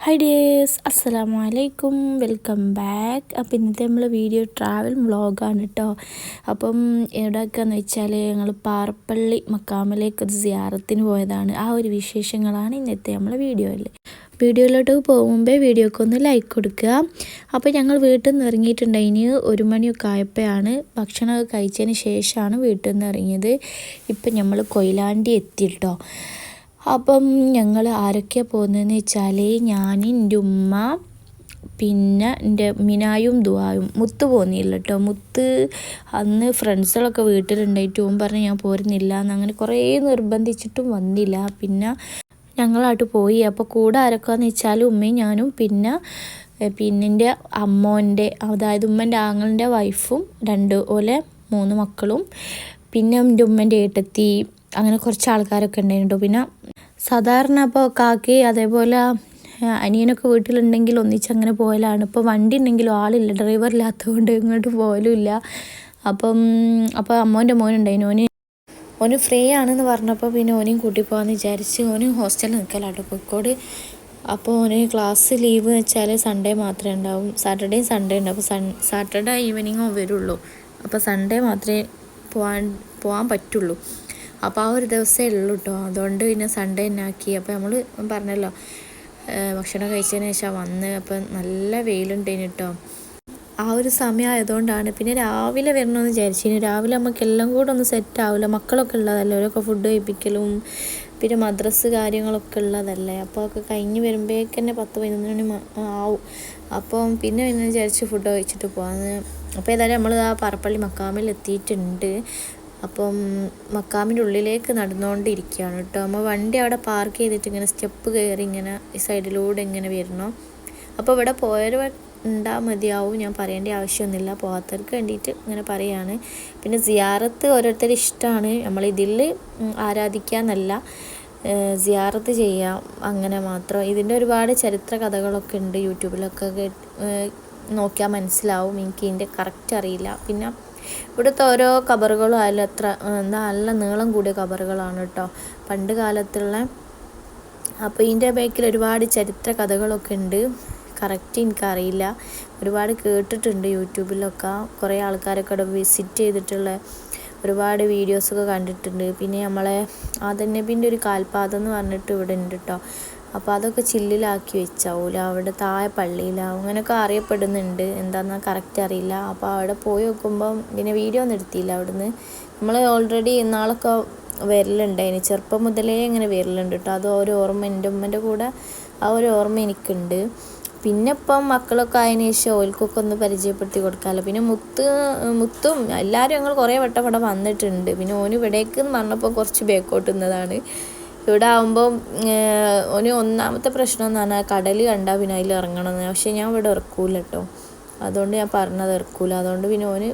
Hi dears അസ്സലാമു അലൈക്കും welcome back അപ്പം ഇന്നത്തെ നമ്മൾ വീഡിയോ ട്രാവൽ വ്ളോഗാണ് കേട്ടോ അപ്പം എവിടെയൊക്കെയെന്ന് വെച്ചാൽ ഞങ്ങൾ പാറപ്പള്ളി മക്കാമിലേക്ക് ഒരു സിയാറത്തിന് പോയതാണ്. ആ ഒരു വിശേഷങ്ങളാണ് ഇന്നത്തെ നമ്മളെ വീഡിയോയിൽ വീഡിയോയിലോട്ട് മുമ്പേ വീഡിയോക്ക് ഒന്ന് ലൈക്ക് കൊടുക്കുക. അപ്പോൾ ഞങ്ങൾ വീട്ടിൽ നിന്ന് ഇറങ്ങിയിട്ടുണ്ടായിന് ഒരു മണിയൊക്കെ ആയപ്പോഴാണ് ഭക്ഷണമൊക്കെ കഴിച്ചതിന് ശേഷമാണ് വീട്ടിൽ നിന്ന് ഇറങ്ങിയത്. ഇപ്പം നമ്മൾ കൊയിലാണ്ടി എത്തി കേട്ടോ അപ്പം ഞങ്ങൾ ആരൊക്കെയാണ് പോകുന്നതെന്ന് വെച്ചാൽ ഞാൻ എന്റെ ഉമ്മ പിന്നെ എന്റെ മിനായും ദുവായും മുത്ത് പോകുന്നില്ല കേട്ടോ മുത്ത് അന്ന് ഫ്രണ്ട്സുകളൊക്കെ വീട്ടിലുണ്ടായിട്ട് ഓൻ പറഞ്ഞ് ഞാൻ പോരുന്നില്ല എന്ന് അങ്ങനെ കുറേ നിർബന്ധിച്ചിട്ടും വന്നില്ല. പിന്നെ ഞങ്ങളായിട്ട് പോയി. അപ്പോൾ കൂടെ ആരൊക്കെയെന്ന് വെച്ചാൽ ഉമ്മയും ഞാനും പിന്നെ പിന്നെ എന്റെ അമ്മോന്റെ അതായത് ഉമ്മന്റെ ആങ്ങളിന്റെ വൈഫും രണ്ട് പോലെ മൂന്ന് മക്കളും പിന്നെ എന്റെ ഉമ്മന്റെ ഏട്ടത്തി അങ്ങനെ കുറച്ച് ആൾക്കാരൊക്കെ ഉണ്ടായിരുന്നു പിന്നെ സാധാരണ അപ്പോൾ കാക്കി അതേപോലെ അനിയനൊക്കെ വീട്ടിലുണ്ടെങ്കിൽ ഒന്നിച്ചങ്ങനെ പോയാലാണ്. ഇപ്പോൾ വണ്ടി ഉണ്ടെങ്കിലും ആളില്ല ഡ്രൈവർ ഇല്ലാത്തതുകൊണ്ട് ഇങ്ങോട്ട് പോകലുമില്ല അപ്പം അപ്പോൾ അമ്മോന്റെ മോനുണ്ടായിരുന്നു ഓന് ഓന് ഫ്രീ ആണെന്ന് പറഞ്ഞപ്പോൾ പിന്നെ ഓനെയും കൂട്ടി പോകാമെന്ന് വിചാരിച്ച് ഓന് ഹോസ്റ്റലിൽ നിൽക്കലാട്ടോ കോഴിക്കോട് അപ്പോൾ ഓന് ക്ലാസ് ലീവ് വെച്ചാൽ സൺഡേ മാത്രമേ ഉണ്ടാവും. സാറ്റർഡേയും സൺഡേ ഉണ്ട് അപ്പോൾ സൺ സാറ്റർഡേ ഈവനിങ്ങോ വരുള്ളൂ. അപ്പോൾ സൺഡേ മാത്രമേ പോകാൻ പോകാൻ പറ്റുള്ളൂ. അപ്പോൾ ആ ഒരു ദിവസമേ ഉള്ളൂ കേട്ടോ അതുകൊണ്ട് പിന്നെ സൺഡേ തന്നെ ആക്കി. അപ്പോൾ നമ്മൾ പറഞ്ഞല്ലോ ഭക്ഷണം കഴിച്ചതിന് ശേഷം വന്ന് അപ്പം നല്ല വെയിലുണ്ടേന് കേട്ടോ ആ ഒരു സമയം ആയതുകൊണ്ടാണ്. പിന്നെ രാവിലെ വരണമെന്ന് വിചാരിച്ചു രാവിലെ നമുക്ക് എല്ലാം കൂടെ ഒന്ന് സെറ്റ് ആവില്ല മക്കളൊക്കെ ഉള്ളതല്ലേ? അവരൊക്കെ ഫുഡ് കഴിപ്പിക്കലും പിന്നെ മദ്രസ് കാര്യങ്ങളൊക്കെ ഉള്ളതല്ലേ? അപ്പോൾ ഒക്കെ കഴിഞ്ഞ് വരുമ്പോഴേക്ക് തന്നെ പത്ത് പതിനൊന്ന് മണി ആവും. അപ്പം പിന്നെ പിന്നെ വിചാരിച്ച് ഫുഡ് കഴിച്ചിട്ട് പോകാമെന്ന് അപ്പോൾ ഏതായാലും നമ്മൾ ആ പറപ്പള്ളി മക്കാമിൽ എത്തിയിട്ടുണ്ട് അപ്പം മക്കാമിന്റെ ഉള്ളിലേക്ക് നടന്നുകൊണ്ടിരിക്കുകയാണ് കേട്ടോ. അമ്മ വണ്ടി അവിടെ പാർക്ക് ചെയ്തിട്ട് ഇങ്ങനെ സ്റ്റെപ്പ് കയറി ഇങ്ങനെ ഈ സൈഡിലൂടെ ഇങ്ങനെ വരണം അപ്പോൾ ഇവിടെ പോയവർ ഉണ്ടാ മതിയാവും ഞാൻ പറയേണ്ട ആവശ്യമൊന്നുമില്ല. പോകാത്തവർക്ക് വേണ്ടിയിട്ട് ഇങ്ങനെ പറയാണ്. പിന്നെ സിയാറത്ത് ഓരോരുത്തർ ഇഷ്ടമാണ്. നമ്മളിതിൽ ആരാധിക്കാന്നല്ല. സിയാറത്ത് ചെയ്യാം. അങ്ങനെ മാത്രം. ഇതിന്റെ ഒരുപാട് ചരിത്ര കഥകളൊക്കെ ഉണ്ട്. യൂട്യൂബിലൊക്കെ നോക്കിയാൽ മനസ്സിലാവും. എനിക്ക് ഇതിന്റെ കറക്റ്റ് അറിയില്ല. പിന്നെ ഇവിടുത്തെ ഓരോ കബറുകളും ആയാലും എത്ര നല്ല നീളം കൂടിയ കബറുകളാണ് കേട്ടോ പണ്ട് കാലത്തുള്ള അപ്പോൾ ഇതിന്റെ ബാക്കിൽ ഒരുപാട് ചരിത്ര കഥകളൊക്കെ ഉണ്ട്. കറക്റ്റ് എനിക്കറിയില്ല. ഒരുപാട് കേട്ടിട്ടുണ്ട് യൂട്യൂബിലൊക്കെ. കുറേ ആൾക്കാരൊക്കെ അവിടെ വിസിറ്റ് ചെയ്തിട്ടുള്ള ഒരുപാട് വീഡിയോസൊക്കെ കണ്ടിട്ടുണ്ട്. പിന്നെ നമ്മളെ ആദൻ നബീന്റെ ഒരു കാൽപാദം എന്ന് പറഞ്ഞിട്ട് ഇവിടെ ഉണ്ട് കേട്ടോ അപ്പോൾ അതൊക്കെ ചില്ലിലാക്കി വെച്ചാവൂല. അവിടെ താഴെ പള്ളിയിലാവും അങ്ങനെയൊക്കെ അറിയപ്പെടുന്നുണ്ട്. എന്താണെന്ന് കറക്റ്റ് അറിയില്ല. അപ്പോൾ അവിടെ പോയി നോക്കുമ്പം പിന്നെ വീഡിയോ ഒന്നും എടുത്തില്ല അവിടുന്ന്. നമ്മൾ ഓൾറെഡി ഇന്നാളൊക്കെ വരലുണ്ടായിന്. ചെറുപ്പം മുതലേ ഇങ്ങനെ വരലുണ്ട് കേട്ടോ അത് ഒരു ഓർമ്മ എന്റെ ഉമ്മന്റെ കൂടെ ആ ഒരു ഓർമ്മ എനിക്കുണ്ട്. പിന്നെ ഇപ്പം മക്കളൊക്കെ ആയതിനു ശേഷം ഓൽക്കൊക്കെ ഒന്ന് പരിചയപ്പെടുത്തി കൊടുക്കാമല്ലോ പിന്നെ മുത്ത് മുത്തും എല്ലാവരും ഞങ്ങൾ കുറേ വട്ടം ഇവിടെ വന്നിട്ടുണ്ട്. പിന്നെ ഓന് ഇവിടേക്ക് എന്ന് പറഞ്ഞപ്പോൾ കുറച്ച് ബേക്കോട്ട് നിന്നതാണ് ഇവിടെ ആകുമ്പോൾ ഒരു ഒന്നാമത്തെ പ്രശ്നം എന്ന് പറഞ്ഞാൽ കടൽ കണ്ടാൽ പിന്നെ അതിൽ ഇറങ്ങണമെന്ന് പക്ഷേ ഞാൻ ഇവിടെ ഇറക്കൂല കേട്ടോ അതുകൊണ്ട് ഞാൻ പറഞ്ഞത് ഇറക്കൂല. അതുകൊണ്ട് പിന്നെ ഓന്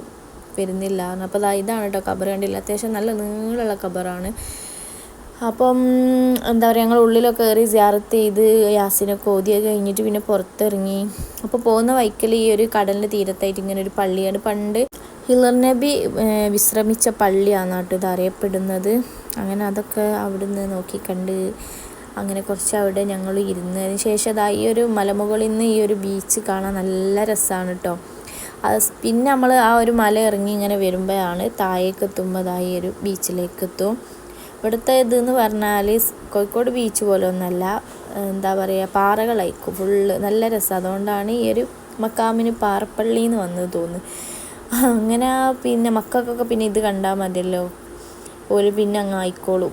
വരുന്നില്ല. അപ്പോൾ ഇതാണ് കേട്ടോ കബർ കണ്ടില്ല. അത്യാവശ്യം നല്ല നീളുള്ള കബറാണ് അപ്പം എന്താ പറയുക ഞങ്ങൾ ഉള്ളിലൊക്കെ കയറി സിയാറത്ത് ചെയ്ത് യാസിനൊക്കെ ഓതിയൊക്കെ കഴിഞ്ഞിട്ട് പിന്നെ പുറത്തിറങ്ങി. അപ്പോൾ പോകുന്ന വൈക്കൽ ഈ ഒരു കടലിന്റെ തീരത്തായിട്ട് ഇങ്ങനെ ഒരു പള്ളിയാണ്. പണ്ട് ഹിലർ നബി വിശ്രമിച്ച പള്ളിയാണ് കേട്ടോ ഇത് അറിയപ്പെടുന്നത്. അങ്ങനെ അതൊക്കെ അവിടുന്ന് നോക്കിക്കണ്ട് അങ്ങനെ കുറച്ച് അവിടെ ഞങ്ങൾ ഇരുന്നതിന് ശേഷം അതാ ഈ ഒരു മലമുകളിൽ നിന്ന് ഈ ഒരു ബീച്ച് കാണാൻ നല്ല രസമാണ് കേട്ടോ അത് പിന്നെ നമ്മൾ ആ ഒരു മല ഇറങ്ങി ഇങ്ങനെ വരുമ്പോഴാണ് താഴേക്ക് എത്തുമ്പോൾ അതാ ഈ ഒരു ബീച്ചിലേക്ക് എത്തും. ഇവിടുത്തെ ഇതെന്ന് പറഞ്ഞാൽ കോഴിക്കോട് ബീച്ച് പോലെ ഒന്നല്ല. എന്താ പറയുക പാറകളായിരിക്കും ഫുള്ള് നല്ല രസം. അതുകൊണ്ടാണ് ഈ ഒരു മക്കാമിന് പാറപ്പള്ളി എന്ന് വന്നത് തോന്നുന്നു. അങ്ങനെ പിന്നെ മക്കൾക്കൊക്കെ പിന്നെ ഇത് കണ്ടാൽ മതിയല്ലോ. ഒരു പിന്നെ അങ്ങ് ആയിക്കോളും.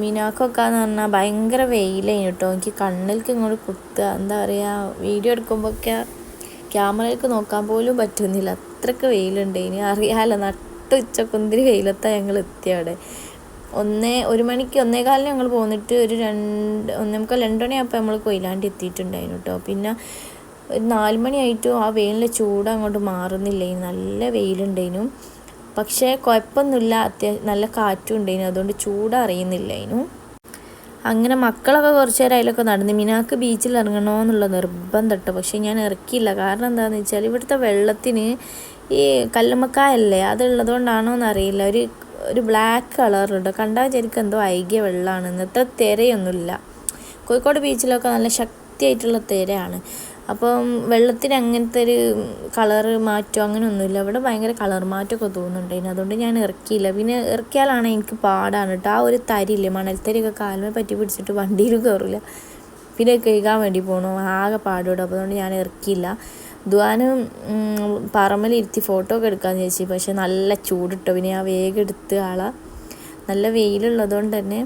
മിനാക്കൊക്കെ എന്ന് പറഞ്ഞാൽ ഭയങ്കര വെയിലായി കേട്ടോ. എനിക്ക് കണ്ണിലേക്ക് ഇങ്ങോട്ട് കുത്തുക. എന്താ പറയുക വീഡിയോ എടുക്കുമ്പോഴൊക്കെ ക്യാമറയിലേക്ക് നോക്കാൻ പോലും പറ്റുന്നില്ല. അത്രയ്ക്ക് വെയിലുണ്ട്. ഇനി അറിയാമല്ലോ നട്ട് കുന്തിരി വെയിലത്താണ് ഞങ്ങൾ എത്തിയ അവിടെ. ഒന്നേ ഒരു മണിക്ക് ഒന്നേകാലിന് ഞങ്ങൾ പോന്നിട്ട് ഒരു രണ്ട് ഒന്നേമുക്കാൽ രണ്ട് മണിയായപ്പോൾ നമ്മൾ കൊയിലാണ്ടി എത്തിയിട്ടുണ്ടായിരുന്നു കേട്ടോ. പിന്നെ ഒരു നാല് മണിയായിട്ടും ആ വെയിലിന്റെ ചൂട് അങ്ങോട്ട് മാറുന്നില്ല നല്ല വെയിലുണ്ടേനും. പക്ഷേ കുഴപ്പമൊന്നുമില്ല. അത്യാവശ്യം നല്ല കാറ്റും ഉണ്ടായിരുന്നു അതുകൊണ്ട് ചൂട് അതിനു അങ്ങനെ മക്കളൊക്കെ കുറച്ച് നേരം അതിലൊക്കെ നടന്നു മിനാക്ക് ബീച്ചിൽ ഇറങ്ങണമെന്നുള്ള നിർബന്ധം കേട്ടോ പക്ഷേ ഞാൻ ഇറക്കിയില്ല. കാരണം എന്താണെന്ന് വെച്ചാൽ ഇവിടുത്തെ വെള്ളത്തിന് ഈ കല്ലുമ്മക്കായല്ലേ? അതുള്ളതുകൊണ്ടാണോ എന്നറിയില്ല. ഒരു ഒരു ബ്ലാക്ക് കളറുണ്ട് കണ്ടാൽ വിചാരിക്കും എന്തോ ഐകിയ വെള്ളമാണെന്ന് ഇത്ര തിരയൊന്നുമില്ല. കോഴിക്കോട് ബീച്ചിലൊക്കെ നല്ല ശക്തിയായിട്ടുള്ള തിരയാണ്. അപ്പം വെള്ളത്തിന് അങ്ങനത്തെ ഒരു കളറ് മാറ്റം അങ്ങനെയൊന്നുമില്ല അവിടെ ഭയങ്കര കളർ മാറ്റമൊക്കെ തോന്നുന്നുണ്ടായിരുന്നു അതുകൊണ്ട് ഞാൻ ഇറക്കിയില്ല. പിന്നെ ഇറക്കിയാലാണ് എനിക്ക് പാടാണ് കേട്ടോ ആ ഒരു തരില്ലേ മണൽത്തരിയൊക്കെ കാലിനെ പറ്റി പിടിച്ചിട്ട് വണ്ടിയിൽ കയറില്ല പിന്നെ കഴുകാൻ വേണ്ടി പോകണു ആകെ പാടുവിടും അപ്പോൾ അതുകൊണ്ട് ഞാൻ ഇറക്കിയില്ല. ദ്വാനും പറമ്പിലിരുത്തി ഫോട്ടോ ഒക്കെ എടുക്കാമെന്ന് ചോദിച്ചു പക്ഷെ നല്ല ചൂടിട്ടോ പിന്നെ ആ വേഗം എടുത്ത് ആളെ. നല്ല വെയിലുള്ളതുകൊണ്ട് തന്നെ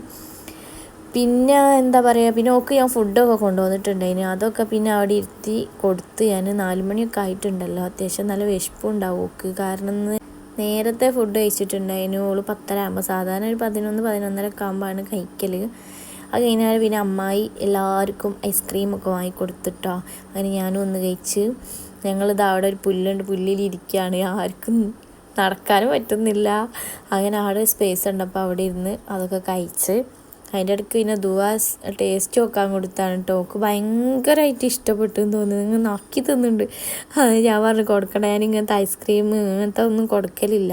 പിന്നെ എന്താ പറയുക പിന്നെ ഓക്ക് ഞാൻ ഫുഡൊക്കെ കൊണ്ടുവന്നിട്ടുണ്ടായിന് അതൊക്കെ പിന്നെ അവിടെ ഇരുത്തി കൊടുത്ത് ഞാൻ നാല് മണിയൊക്കെ ആയിട്ടുണ്ടല്ലോ. അത്യാവശ്യം നല്ല വിശപ്പുണ്ടാവും ഓക്ക്. കാരണം നേരത്തെ ഫുഡ് കഴിച്ചിട്ടുണ്ടായിരുന്നു. ഓൾ പത്തര ആകുമ്പോൾ സാധാരണ ഒരു പതിനൊന്ന് പതിനൊന്നര ഒക്കെ ആകുമ്പോഴാണ് കഴിക്കൽ അത് കഴിഞ്ഞാൽ പിന്നെ അമ്മായി എല്ലാവർക്കും ഐസ്ക്രീമൊക്കെ വാങ്ങിക്കൊടുത്തിട്ടോ അങ്ങനെ ഞാനും ഒന്ന് കഴിച്ച് ഞങ്ങളിത് അവിടെ ഒരു പുല്ലുണ്ട്. പുല്ലിലിരിക്കുകയാണ് ആർക്കും നടക്കാനും പറ്റുന്നില്ല. അങ്ങനെ അവിടെ സ്പേസ് ഉണ്ടപ്പോൾ അവിടെ ഇരുന്ന് അതൊക്കെ കഴിച്ച് അതിന്റെ ഇടയ്ക്ക് പിന്നെ ദുവാസ് ടേസ്റ്റ് നോക്കാൻ കൊടുത്താണ് ടോക്ക് ഭയങ്കരമായിട്ട് ഇഷ്ടപ്പെട്ടു എന്ന് തോന്നുന്നു. നിങ്ങൾ നോക്കി തിന്നുന്നുണ്ട്. അത് ഞാൻ പറഞ്ഞു കൊടുക്കണം ഞാൻ ഇങ്ങനത്തെ ഐസ്ക്രീം ഇങ്ങനത്തെ ഒന്നും കൊടുക്കലില്ല.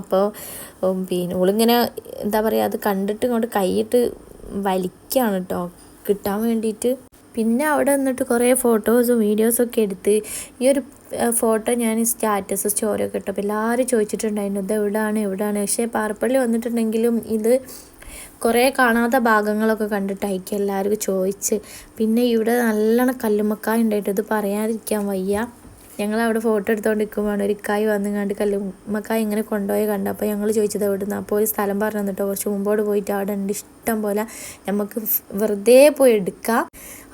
അപ്പോൾ പിന്നെ ഓളിങ്ങനെ എന്താ പറയുക അത് കണ്ടിട്ട് ഇങ്ങോട്ട് കൈയിട്ട് വലിക്കുകയാണ് കേട്ടോ കിട്ടാൻ വേണ്ടിയിട്ട്. പിന്നെ അവിടെ നിന്നിട്ട് കുറേ ഫോട്ടോസും വീഡിയോസൊക്കെ എടുത്ത് ഈ ഒരു ഫോട്ടോ ഞാൻ സ്റ്റാറ്റസ് സ്റ്റോറിയൊക്കെ ഇട്ടപ്പോൾ എല്ലാവരും ചോദിച്ചിട്ടുണ്ടായിരുന്നു ഇത് എവിടെയാണ് എവിടെയാണ് പക്ഷേ പാറപ്പള്ളി വന്നിട്ടുണ്ടെങ്കിലും ഇത് കുറേ കാണാത്ത ഭാഗങ്ങളൊക്കെ കണ്ടിട്ടായിരിക്കും എല്ലാവർക്കും ചോദിച്ച്. പിന്നെ ഇവിടെ നല്ലോണം കല്ലുമ്മക്കായ ഉണ്ടായിട്ട് ഇത് പറയാതിരിക്കാൻ വയ്യ. ഞങ്ങൾ അവിടെ ഫോട്ടോ എടുത്തുകൊണ്ട് നിൽക്കുമ്പോൾ ഒരു കായ് വന്നു കണ്ട് കല്ലുമ്മക്കായ് ഇങ്ങനെ കൊണ്ടുപോയി കണ്ട്. അപ്പോൾ ഞങ്ങൾ ചോദിച്ചത് അവിടെ നിന്ന് അപ്പോൾ ഒരു സ്ഥലം പറഞ്ഞു തന്നിട്ടോ. കുറച്ച് മുമ്പോട്ട് പോയിട്ട് അവിടെ ഉണ്ട്. ഇഷ്ടം പോലെ നമുക്ക് വെറുതെ പോയി എടുക്കാം.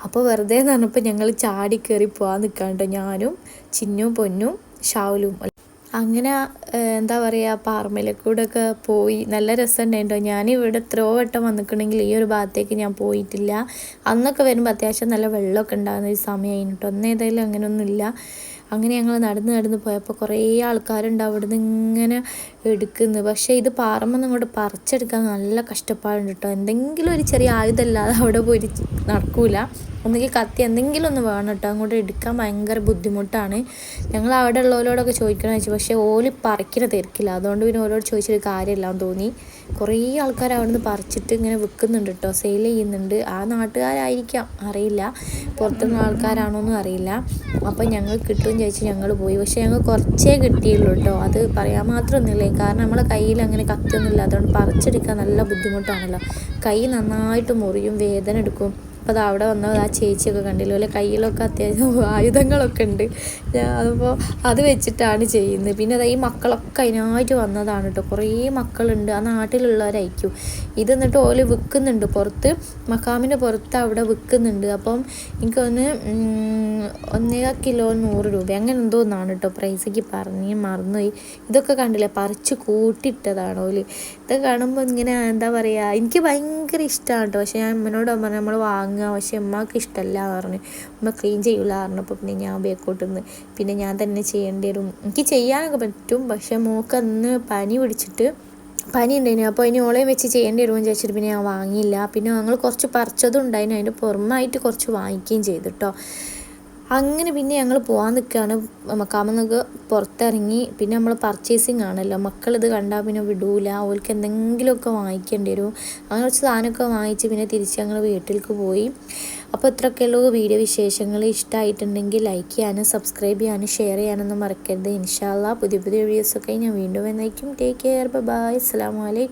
അപ്പോൾ വെറുതെ എന്ന് പറഞ്ഞപ്പോൾ ഞങ്ങൾ ചാടി കയറി പോകാൻ നിൽക്കാണ്ട് ഞാനും ചിന്നും പൊന്നും ഷാവലും. അങ്ങനെ എന്താ പറയുക പാറമലക്കൂടെ ഒക്കെ പോയി. നല്ല രസമുണ്ടായിട്ടോ ഞാൻ ഇവിടെ എത്രയോ വട്ടം വന്നിട്ടുണ്ടെങ്കിൽ ഈ ഒരു ഭാഗത്തേക്ക് ഞാൻ പോയിട്ടില്ല. അന്നൊക്കെ വരുമ്പോൾ അത്യാവശ്യം നല്ല വെള്ളമൊക്കെ ഉണ്ടാകുന്ന ഒരു സമയമായിട്ടോ കേട്ടോ ഒന്നേതായാലും അങ്ങനെയൊന്നുമില്ല അങ്ങനെ ഞങ്ങൾ നടന്ന് നടന്ന് പോയപ്പോൾ കുറേ ആൾക്കാരുണ്ട് നിന്ന് ഇങ്ങനെ എടുക്കുന്നു. പക്ഷേ ഇത് പാറമ്പെന്ന് അങ്ങോട്ട് പറിച്ചെടുക്കാൻ നല്ല കഷ്ടപ്പാടുണ്ട് കേട്ടോ എന്തെങ്കിലും ഒരു ചെറിയ ആയുധമല്ലാതെ അവിടെ പോയി നടക്കൂല. ഒന്നുകിൽ കത്തി എന്തെങ്കിലും ഒന്ന് വേണം കേട്ടോ അങ്ങോട്ട് എടുക്കാൻ ഭയങ്കര ബുദ്ധിമുട്ടാണ്. ഞങ്ങൾ അവിടെ ഉള്ളവരോടൊക്കെ ചോദിക്കണം വെച്ചു പക്ഷേ ഓൽ പറിക്കണ തിരക്കില്ല. അതുകൊണ്ട് പിന്നെ ഓരോട് ചോദിച്ചൊരു കാര്യമില്ല എന്ന് തോന്നി. കുറേ ആൾക്കാർ അവിടെ നിന്ന് പറിച്ചിട്ട് ഇങ്ങനെ വിൽക്കുന്നുണ്ട് കേട്ടോ സെയിൽ ചെയ്യുന്നുണ്ട്. ആ നാട്ടുകാരായിരിക്കാം. അറിയില്ല. പുറത്തുനിന്ന് ആൾക്കാരാണോന്നും അറിയില്ല. അപ്പോൾ ഞങ്ങൾ കിട്ടുമെന്ന് ചോദിച്ച് ഞങ്ങൾ പോയി. പക്ഷേ ഞങ്ങൾ കുറച്ചേ കിട്ടിയുള്ളൂ കേട്ടോ അത് പറയാൻ മാത്രമൊന്നുമില്ല കാരണം നമ്മൾ കയ്യിൽ അങ്ങനെ കത്തിയൊന്നുമില്ല. അതുകൊണ്ട് പറിച്ചെടുക്കാൻ നല്ല ബുദ്ധിമുട്ടാണല്ലോ. കൈ നന്നായിട്ട് മുറിയും വേദന എടുക്കും. അപ്പോൾ അത് അവിടെ വന്നത് ആ ചേച്ചിയൊക്കെ കണ്ടില്ല? അല്ലെ കയ്യിലൊക്കെ അത്യാവശ്യം ആയുധങ്ങളൊക്കെ ഉണ്ട്. അതിപ്പോൾ അത് വെച്ചിട്ടാണ് ചെയ്യുന്നത്. പിന്നെ അത് ഈ മക്കളൊക്കെ അതിനായിട്ട് വന്നതാണ് കേട്ടോ കുറേ മക്കളുണ്ട്. ആ നാട്ടിലുള്ളവരായിരിക്കും. ഇത് എന്നിട്ട് ഓൽ വിൽക്കുന്നുണ്ട് പുറത്ത്. മക്കാമിന്റെ പുറത്ത് അവിടെ വിൽക്കുന്നുണ്ട്. അപ്പം എനിക്കൊന്ന് ഒന്നേ കിലോ നൂറ് രൂപ. അങ്ങനെ എന്തോ എന്നാണ് കേട്ടോ പ്രൈസൊക്കെ പറഞ്ഞ് മറന്നുപോയി. ഇതൊക്കെ കണ്ടില്ലേ? പറിച്ച് കൂട്ടിയിട്ടതാണ് ഓൽ. ഇതൊക്കെ കാണുമ്പോൾ ഇങ്ങനെ എന്താ പറയുക എനിക്ക് ഭയങ്കര ഇഷ്ടമാണ് കേട്ടോ പക്ഷേ ഞാൻ അമ്മനോട് പറഞ്ഞു നമ്മൾ വാങ്ങും വാങ്ങുക. പക്ഷെ ഉമ്മക്ക് ഇഷ്ടമല്ല എന്ന് പറഞ്ഞ്. ഉമ്മ ക്ലീൻ ചെയ്യൂല പറഞ്ഞപ്പോൾ പിന്നെ ഞാൻ ബേക്കോട്ട് നിന്ന് പിന്നെ ഞാൻ തന്നെ ചെയ്യേണ്ടി വരും. എനിക്ക് ചെയ്യാനൊക്കെ പറ്റും. പക്ഷെ മോക്ക് അന്ന് പനി പിടിച്ചിട്ട് പനി ഉണ്ടായിരുന്നു അപ്പോൾ ഇനി ഓളെയും വെച്ച് ചെയ്യേണ്ടി വരുമെന്ന് ചോദിച്ചിട്ട് പിന്നെ ഞാൻ വാങ്ങിയില്ല. പിന്നെ ഞങ്ങൾ കുറച്ച് പറിച്ചതും ഉണ്ടായിരുന്നു അതിന്റെ പുറമായിട്ട് കുറച്ച് വാങ്ങിക്കുകയും ചെയ്തു കേട്ടോ അങ്ങനെ പിന്നെ ഞങ്ങൾ പോകാൻ നിൽക്കുകയാണ് മക്കാമെന്നൊക്കെ പുറത്തിറങ്ങി പിന്നെ നമ്മൾ പർച്ചേസിങ് ആണല്ലോ. മക്കളിത് കണ്ടാൽ പിന്നെ വിടൂല. അവർക്ക് എന്തെങ്കിലുമൊക്കെ വാങ്ങിക്കേണ്ടി വരും. അങ്ങനെ കുറച്ച് സാധനമൊക്കെ വാങ്ങിച്ച് പിന്നെ തിരിച്ച് ഞങ്ങൾ വീട്ടിലേക്ക് പോയി. അപ്പോൾ ഇത്രയൊക്കെയുള്ള വീഡിയോ വിശേഷങ്ങൾ ഇഷ്ടമായിട്ടുണ്ടെങ്കിൽ ലൈക്ക് ചെയ്യാനും സബ്സ്ക്രൈബ് ചെയ്യാനും ഷെയർ ചെയ്യാനൊന്നും മറക്കരുത്. ഇൻഷാല്ല പുതിയ പുതിയ വീഡിയോസൊക്കെ ഞാൻ വീണ്ടും എന്നേക്കും ടേക്ക് കെയർ ബൈ അസ്സാം വലൈക്കും